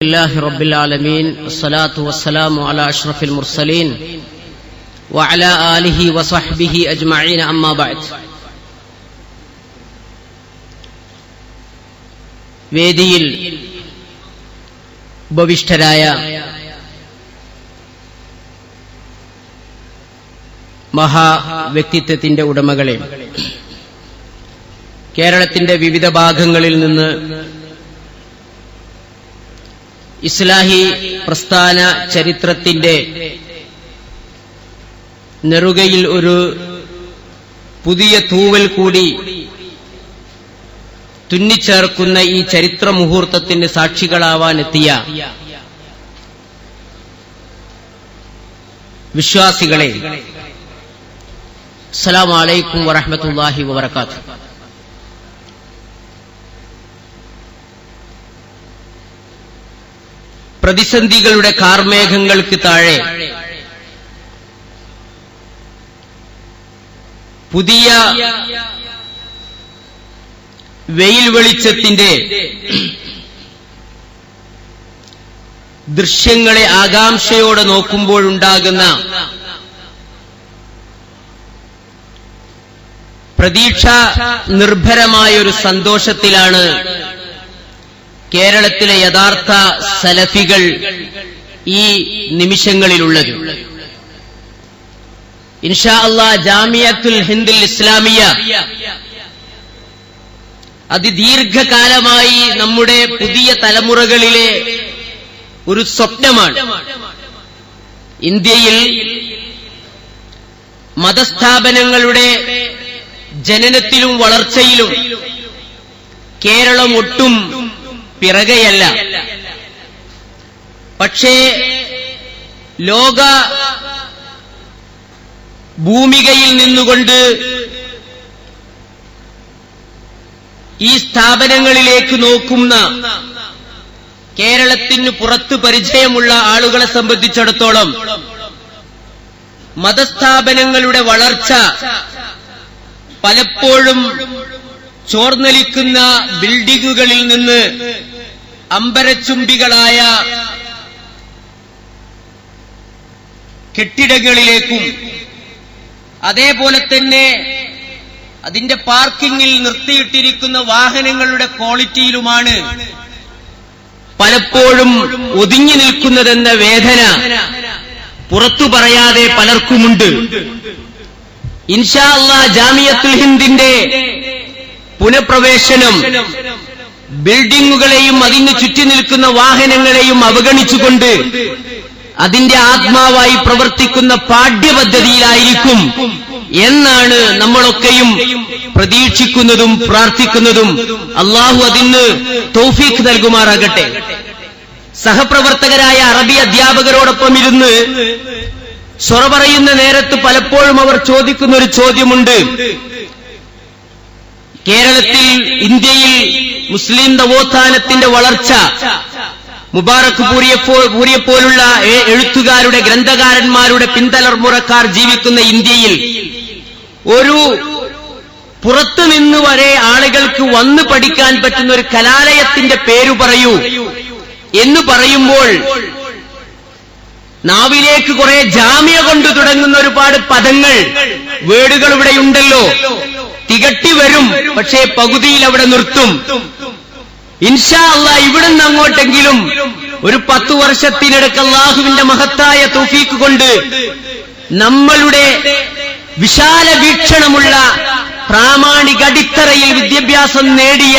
لله رب العالمين الصلاة والسلام على أشرف المرسلين وعلى آله وصحبه أجمعين أما بعد വേദിയിൽ ഉപവിഷ്ടരായ മഹാവ്യക്തിത്വത്തിന്റെ ഉടമകളെ കേരളത്തിന്റെ വിവിധ ഭാഗങ്ങളിൽ നിന്ന് ഇസ്ലാഹി പ്രസ്ഥാന ചരിത്രത്തിന്റെ നെറുകയിൽ ഒരു പുതിയ തൂവൽ കൂടി തുന്നിച്ചേർക്കുന്ന ഈ ചരിത്ര മുഹൂർത്തത്തിന് സാക്ഷികളാവാനെത്തിയ വിശ്വാസികളെ. അസ്സലാമു അലൈക്കും വറഹ്മത്തുള്ളാഹി പ്രതിസന്ധികളുടെ കാർമേഘങ്ങൾക്ക് താഴെ പുതിയ വെയിൽ വെളിച്ചത്തിന്റെ ദൃശ്യങ്ങളെ ആകാംക്ഷയോടെ നോക്കുമ്പോഴുണ്ടാകുന്ന പ്രതീക്ഷ നിർഭരമായ ഒരു സന്തോഷത്തിലാണ് കേരളത്തിലെ യഥാർത്ഥ സലഫികൾ ഈ നിമിഷങ്ങളിലുള്ളത്. ഇൻഷാ അള്ളാ ജാമിയത്തുൽ ഹിന്ദുൽ ഇസ്ലാമിയ അതിദീർഘകാലമായി നമ്മുടെ പുതിയ തലമുറകളിലെ ഒരു സ്വപ്നമാണ്. ഇന്ത്യയിൽ മതസ്ഥാപനങ്ങളുടെ ജനനത്തിലും വളർച്ചയിലും കേരളം ഒട്ടും പിറകെയല്ല. പക്ഷേ ലോക ഭൂമികയിൽ നിന്നുകൊണ്ട് ഈ സ്ഥാപനങ്ങളിലേക്ക് നോക്കുന്ന കേരളത്തിന് പുറത്ത് പരിചയമുള്ള ആളുകളെ സംബന്ധിച്ചിടത്തോളം മതസ്ഥാപനങ്ങളുടെ വളർച്ച പലപ്പോഴും ചോർന്നലിക്കുന്ന ബിൽഡിങ്ങുകളിൽ നിന്ന് അമ്പരച്ചുംബികളായ കെട്ടിടങ്ങളിലേക്കും അതേപോലെ തന്നെ അതിന്റെ പാർക്കിങ്ങിൽ നിർത്തിയിട്ടിരിക്കുന്ന വാഹനങ്ങളുടെ ക്വാളിറ്റിയിലുമാണ് പലപ്പോഴും ഒതുങ്ങി നിൽക്കുന്നതെന്ന വേദന പുറത്തു പറയാതെ പലർക്കുമുണ്ട്. ഇൻഷാ അള്ളാ ജാമിയത്തുൽ ഹിന്ദിന്റെ പുനഃപ്രവേശനം ബിൽഡിങ്ങുകളെയും അതിന് ചുറ്റി നിൽക്കുന്ന വാഹനങ്ങളെയും അവഗണിച്ചുകൊണ്ട് അതിന്റെ ആത്മാവായി പ്രവർത്തിക്കുന്ന പാഠ്യപദ്ധതിയിലായിരിക്കും എന്നാണ് നമ്മളൊക്കെയും പ്രതീക്ഷിക്കുന്നതും പ്രാർത്ഥിക്കുന്നതും. അള്ളാഹു അതിന് തൗഫീഖ് നൽകുമാറാകട്ടെ. സഹപ്രവർത്തകരായ അറബി അധ്യാപകരോടൊപ്പം ഇരുന്ന് സ്വറ പറയുന്ന നേരത്ത് പലപ്പോഴും അവർ ചോദിക്കുന്ന ഒരു ചോദ്യമുണ്ട്. കേരളത്തിൽ ഇന്ത്യയിൽ മുസ്ലിം നവോത്ഥാനത്തിന്റെ വളർച്ച മുബാറക് പൂരിയെപ്പോലുള്ള എഴുത്തുകാരുടെ ഗ്രന്ഥകാരന്മാരുടെ പിന്തലർമുറക്കാർ ജീവിക്കുന്ന ഇന്ത്യയിൽ ഒരു പുറത്തു നിന്ന് വരെ ആളുകൾക്ക് വന്ന് പഠിക്കാൻ പറ്റുന്ന ഒരു കലാലയത്തിന്റെ പേരു പറയൂ എന്ന് പറയുമ്പോൾ നാവിലേക്ക് കുറെ ജാമ്യ കൊണ്ട് തുടങ്ങുന്ന ഒരുപാട് പദങ്ങൾ വേടുകൾ ഇവിടെയുണ്ടല്ലോ. തികട്ടി വരും പക്ഷേ പകുതിയിൽ അവിടെ നിർത്തും. ഇൻഷാ അല്ല ഇവിടുന്ന് അങ്ങോട്ടെങ്കിലും ഒരു പത്തു വർഷത്തിനിടക്ക് അള്ളാഹുവിന്റെ മഹത്തായ തോഫീക്ക് കൊണ്ട് നമ്മളുടെ വിശാല വീക്ഷണമുള്ള പ്രാമാണിക അടിത്തറയിൽ വിദ്യാഭ്യാസം നേടിയ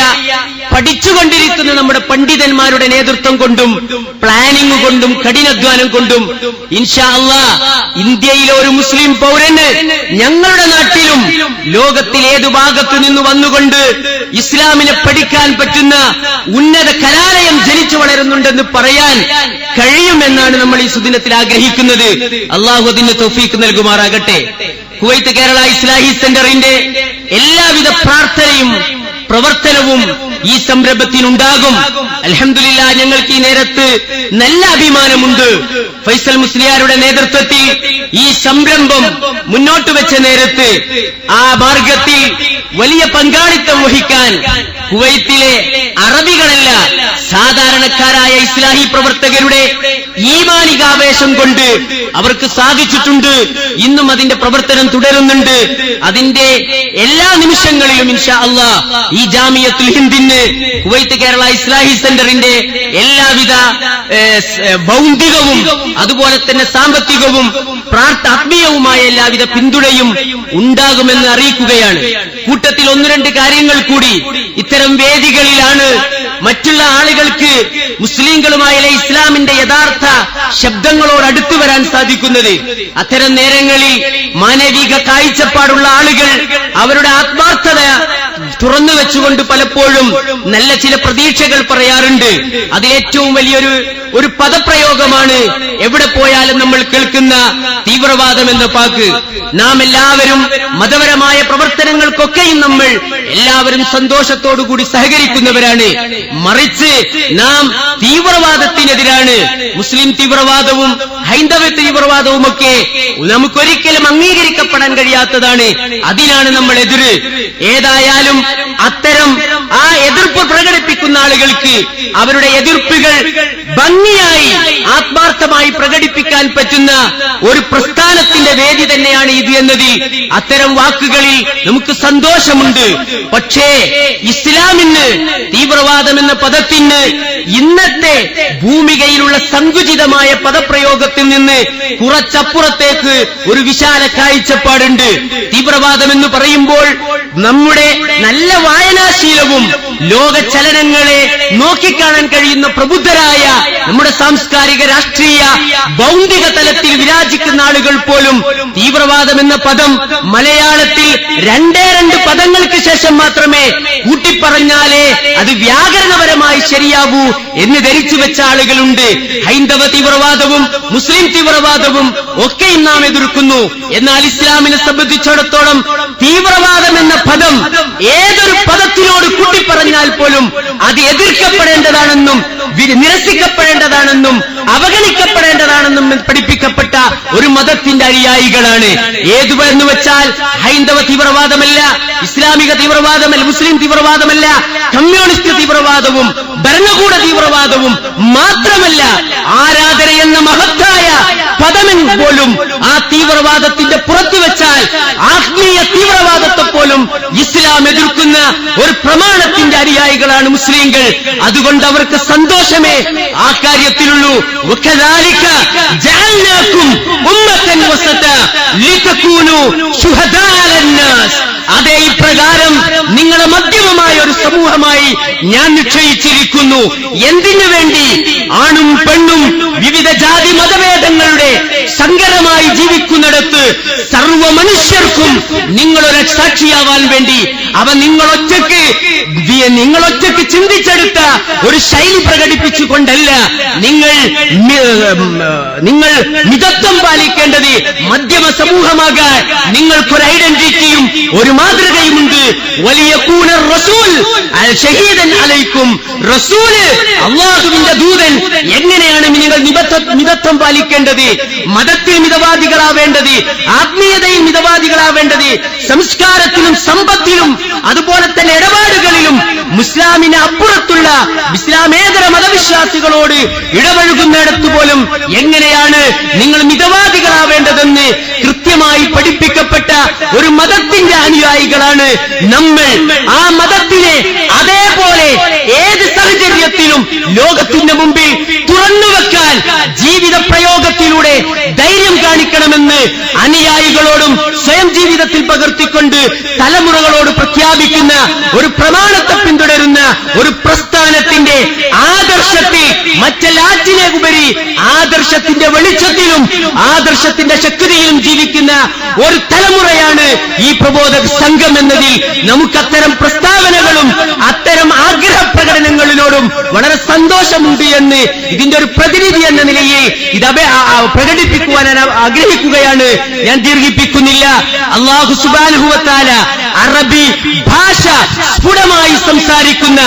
പഠിച്ചുകൊണ്ടിരിക്കുന്ന നമ്മുടെ പണ്ഡിതന്മാരുടെ നേതൃത്വം കൊണ്ടും പ്ലാനിംഗ് കൊണ്ടും കഠിനാധ്വാനം കൊണ്ടും ഇൻഷാ അള്ളാ ഇന്ത്യയിലെ ഒരു മുസ്ലിം പൗരന് ഞങ്ങളുടെ നാട്ടിലും ലോകത്തിൽ ഏതു ഭാഗത്തു നിന്ന് വന്നുകൊണ്ട് ഇസ്ലാമിനെ പഠിക്കാൻ പറ്റുന്ന ഉന്നത കലാലയം ജനിച്ചു വളരുന്നുണ്ടെന്ന് പറയാൻ കഴിയുമെന്നാണ് നമ്മൾ ഈ സുദിനത്തിൽ ആഗ്രഹിക്കുന്നത്. അള്ളാഹു അതിന് തൊഫീക്ക് നൽകുമാറാകട്ടെ. കുവൈത്ത് കേരള ഇസ്ലാഹി സെന്ററിന്റെ എല്ലാവിധ പ്രാർത്ഥനയും പ്രവർത്തനവും ഈ സംരംഭത്തിനുണ്ടാകും. അലഹമില്ല ഞങ്ങൾക്ക് ഈ നേരത്ത് നല്ല അഭിമാനമുണ്ട്. ഫൈസൽ മുസ്ലിയാരുടെ നേതൃത്വത്തിൽ ഈ സംരംഭം മുന്നോട്ട് വെച്ച നേരത്ത് ആ മാർഗത്തിൽ വലിയ പങ്കാളിത്തം വഹിക്കാൻ കുവൈത്തിലെ അറബികളല്ല സാധാരണക്കാരായ ഇസ്ലാഹി പ്രവർത്തകരുടെ ഈമാനികാവേശം കൊണ്ട് അവർക്ക് സാധിച്ചിട്ടുണ്ട്. ഇന്നും അതിന്റെ പ്രവർത്തനം തുടരുന്നുണ്ട്. അതിന്റെ എല്ലാ നിമിഷങ്ങളിലും ഇൻഷാ അള്ളാ ഈ ജാമിയത്തുൽ ഹിന്ദിന് കുവൈത്ത് കേരള ഇസ്ലാഹി സെന്ററിന്റെ എല്ലാവിധ ഭൗതികവും അതുപോലെ തന്നെ സാമ്പത്തികവും പ്രാർത്ഥാത്മീയവുമായ എല്ലാവിധ പിന്തുണയും ഉണ്ടാകുമെന്ന് അറിയിക്കുകയാണ്. കൂട്ടത്തിൽ ഒന്ന് രണ്ട് കാര്യങ്ങൾ കൂടി ഇത്തരം വേദികളിലാണ് മറ്റുള്ള ആളുകൾക്ക് മുസ്ലിങ്ങളുമായുള്ള ഇസ്ലാമിന്റെ യഥാർത്ഥ ശബ്ദങ്ങളോട് അടുത്തു വരാൻ സാധിക്കുന്നത്? അത്തരം നേരങ്ങളിൽ മാനവിക കാഴ്ചപ്പാടുള്ള ആളുകൾ അവരുടെ ആത്മാർത്ഥത തുറന്നു വെച്ചുകൊണ്ട് പലപ്പോഴും നല്ല ചില പ്രതീക്ഷകൾ പറയാറുണ്ട്. അതിലേറ്റവും വലിയൊരു ഒരു പദപ്രയോഗമാണ് എവിടെ പോയാലും നമ്മൾ കേൾക്കുന്ന തീവ്രവാദം എന്ന പാക്ക് നാം എല്ലാവരും മതപരമായ പ്രവർത്തനങ്ങൾക്കൊക്കെയും നമ്മൾ എല്ലാവരും സന്തോഷത്തോടുകൂടി സഹകരിക്കുന്നവരാണ്. മറിച്ച് നാം തീവ്രവാദത്തിനെതിരാണ്. മുസ്ലിം തീവ്രവാദവും ഹൈന്ദവ തീവ്രവാദവും ഒക്കെ നമുക്കൊരിക്കലും അംഗീകരിക്കപ്പെടാൻ കഴിയാത്തതാണ്. അതിനാണ് നമ്മൾ എതിര് ഏതായാലും അത്തരം ആ എതിർപ്പ് പ്രകടിപ്പിക്കുന്ന ആളുകൾക്ക് അവരുടെ എതിർപ്പുകൾ ഭംഗിയായി ആത്മാർത്ഥമായി പ്രകടിപ്പിക്കാൻ പറ്റുന്ന ഒരു പ്രസ്ഥാനത്തിന്റെ വേദി തന്നെയാണ് ഇത് എന്നതിൽ അത്തരം വാക്കുകളിൽ നമുക്ക് സന്തോഷമുണ്ട്. പക്ഷേ ഇസ്ലാമിന് തീവ്രവാദം എന്ന പദത്തിന് ഇന്നത്തെ ഭൂമികയിലുള്ള സങ്കുചിതമായ പദപ്രയോഗത്തിൽ നിന്ന് കുറച്ചപ്പുറത്തേക്ക് ഒരു വിശാല കാഴ്ചപ്പാടുണ്ട്. തീവ്രവാദം എന്ന് പറയുമ്പോൾ നമ്മുടെ നല്ല വായനാശീലവും ലോക ചലനങ്ങളെ നോക്കിക്കാണാൻ കഴിയുന്ന പ്രബുദ്ധരായ നമ്മുടെ സാംസ്കാരിക രാഷ്ട്രീയ ബൗദ്ധിക തലത്തിൽ വിരാജിക്കുന്ന ആളുകൾ പോലും തീവ്രവാദം എന്ന പദം മലയാളത്തിൽ രണ്ടേ രണ്ട് പദങ്ങൾക്ക് ശേഷം മാത്രമേ കൂട്ടിപ്പറഞ്ഞാലേ അത് വ്യാകരണപരമായി ശരിയാവൂ എന്ന് ധരിച്ചു വെച്ച ആളുകളുണ്ട്. ഹൈന്ദവ തീവ്രവാദവും മുസ്ലിം തീവ്രവാദവും ഒക്കെയും നാം എതിർക്കുന്നു. എന്നാൽ ഇസ്ലാമിനെ സംബന്ധിച്ചിടത്തോളം തീവ്രവാദം എന്ന പദം ഏതൊരു പദത്തിനോട് കൂട്ടിപ്പറഞ്ഞാൽ പോലും അത് എതിർക്കപ്പെടേണ്ടതാണെന്നും നിരസിക്കപ്പെടേണ്ടതാണെന്നും അവഗണിക്കപ്പെടേണ്ടതാണെന്നും പഠിപ്പിക്കപ്പെട്ട ഒരു മതത്തിന്റെ അനുയായികളാണ്. ഏതു എന്ന് വെച്ചാൽ ഹൈന്ദവ തീവ്രവാദമല്ല ഇസ്ലാമിക തീവ്രവാദമല്ല മുസ്ലിം തീവ്രവാദമല്ല കമ്മ്യൂണിസ്റ്റ് തീവ്രവാദവും ഭരണകൂട തീവ്രവാദവും മാത്രമല്ല ആരാധന എന്ന മഹത്തായ പദമെന്ന് പോലും ആ തീവ്രവാദത്തിന്റെ പുറത്തു വെച്ചാൽ ആത്മീയ തീവ്രവാദത്തെ പോലും ഇസ്ലാം എതിർക്കുന്ന ഒരു പ്രമാണത്തിന്റെ അനുയായികളാണ് മുസ്ലിങ്ങൾ. അതുകൊണ്ട് അവർക്ക് സന്തോഷമേ. ആ കാര്യത്തിലുള്ളൂ. അതേ ഇപ്രകാരം നിങ്ങളെ മധ്യമമായ ഒരു സമൂഹമായി ഞാൻ നിശ്ചയിച്ചിരിക്കുന്നു. എന്തിനു വേണ്ടി? ആണും പെണ്ണും വിവിധ ജാതി മതഭേദങ്ങളുടെ സങ്കരമായി ജീവിക്കുന്നിടത്ത് സർവ മനുഷ്യർക്കും നിങ്ങളൊരു സാക്ഷിയാവാൻ വേണ്ടി അവ നിങ്ങളൊറ്റക്ക് നിങ്ങൾ നിങ്ങളൊറ്റയ്ക്ക് ചിന്തിച്ചെടുത്ത ഒരു ശൈലി പ്രകടിപ്പിച്ചുകൊണ്ടല്ല നിങ്ങൾ നിങ്ങൾ മിതത്വം പാലിക്കേണ്ടത് മധ്യമ സമൂഹമാകാൻ നിങ്ങൾക്കൊരു ഐഡന്റിറ്റിയും ഒരു മാതൃകയുമുണ്ട്. വലിയ കൂണർ റസൂൽ ഷഹീദൻ അലൈക്കും. റസൂൽ അള്ളാഹുവിന്റെ ദൂതൻ എങ്ങനെയാണ് നിങ്ങൾ മിതത്വം പാലിക്കേണ്ടത്? മതത്തിൽ മിതവാദികളാവേണ്ടത്? ആത്മീയതയിൽ മിതവാദികളാവേണ്ടത്? സംസ്കാരത്തിലും സമ്പത്തിലും അതുപോലെ തന്നെ ഇടപാടുകളിലും മുസ്ലാമിന് അപ്പുറത്തുള്ള ഇസ്ലാമേതര മതവിശ്വാസികളോട് ഇടപഴകുന്നിടത്ത് പോലും എങ്ങനെയാണ് നിങ്ങൾ മിതവാദികളാവേണ്ടതെന്ന് കൃത്യമായി പഠിപ്പിക്കപ്പെട്ട ഒരു മതത്തിന്റെ അനുയായികളാണ് നമ്മൾ. ആ മതത്തിനെ അതേപോലെ സാഹചര്യത്തിലും ലോകത്തിന്റെ മുമ്പിൽ തുറന്നുവെക്കാൻ ജീവിത പ്രയോഗത്തിലൂടെ ധൈര്യം കാണിക്കണമെന്ന് അനുയായികളോടും സ്വയം ജീവിതത്തിൽ പകർത്തിക്കൊണ്ട് തലമുറകളോട് പ്രഖ്യാപിക്കുന്ന ഒരു പ്രമാണത്തെ പിന്തുടരുന്ന ഒരു പ്രസ്ഥാനത്തിന്റെ ആദർശത്തിൽ മറ്റെല്ലാറ്റിനെ ഉപരി ആദർശത്തിന്റെ വെളിച്ചത്തിലും ആദർശത്തിന്റെ ശക്തിയിലും ജീവിക്കുന്ന ഒരു തലമുറയാണ് ഈ പ്രബോധക സംഘം എന്നതിൽ നമുക്കത്തരം പ്രസ്താവനകളും അത്തരം ആഗ്രഹ പ്രകടനങ്ങളിലോടും വളരെ സന്തോഷമുണ്ട് എന്ന് ഇതിന്റെ ഒരു പ്രതിനിധി എന്ന നിലയിൽ ഇത് പ്രകടിപ്പിക്കുവാൻ ആഗ്രഹിക്കുകയാണ്. ഞാൻ ദീർഘിപ്പിക്കുന്നില്ല. അള്ളാഹു സുബാനുഭവത്താല അറബി ഭാഷ സ്ഫുടമായി സംസാരിക്കുന്ന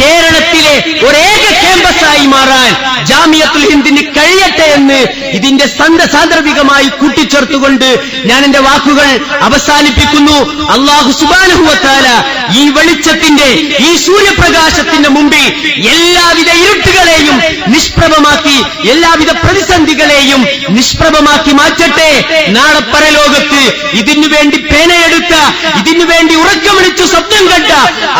കേരളത്തിലെ ഒരേക ക്യാമ്പസായി മാറാൻ ജാമിയ ജാമിയത്തുൽ ഹിന്ദിന് കഴിയട്ടെ എന്ന് ഇതിന്റെ സന്ത സാന്ദർഭികമായി കൂട്ടിച്ചേർത്തുകൊണ്ട് ഞാൻ എന്റെ വാക്കുകൾ അവസാനിപ്പിക്കുന്നു. അള്ളാഹു സുബാനുഭവത്താല ഈ വെളിച്ചത്തിന്റെ ഈ സൂര്യപ്രകാശത്തിന്റെ മുമ്പിൽ എല്ലാവിധ ഇരുട്ടുകളെയും നിഷ്പ്രഭമാക്കി എല്ലാവിധ പ്രതിസന്ധികളെയും നിഷ്പ്രഭമാക്കി മാറ്റട്ടെ. നാളെ പരലോകത്ത് ഇതിനു വേണ്ടി പേനയെടുത്ത ഇതിനു വേണ്ടി ഉറക്കം സ്വപ്നം കണ്ട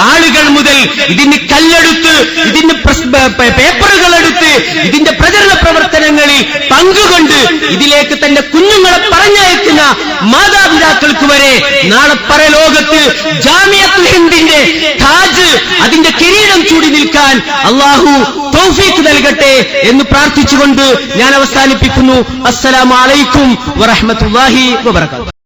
ആളുകൾ മുതൽ ഇതിന് കല്ലെടുത്ത് ഇതിന് പേപ്പറുകൾ എടുത്ത് ഇതിന്റെ പ്രചരണ പ്രവർത്തനങ്ങളിൽ പങ്കുകൊണ്ട് ഇതിലേക്ക് തന്റെ കുഞ്ഞുങ്ങളെ പറഞ്ഞയക്കുന്ന മാതാപിതാക്കൾക്ക് വരെ നാളെ പരലോകത്ത് ജാമിയത്തുൽ ഹിന്ദിന്റെ താജ് അതിന്റെ കിരീടം ചൂടി നിൽക്കാൻ അള്ളാഹു തൗഫീഖ് നൽകട്ടെ എന്ന് പ്രാർത്ഥിച്ചുകൊണ്ട് ഞാൻ അവസാനിപ്പിക്കുന്നു. അസ്സലാമു അലൈക്കും വറഹ്മത്തുള്ളാഹി വബറകാതുഹു.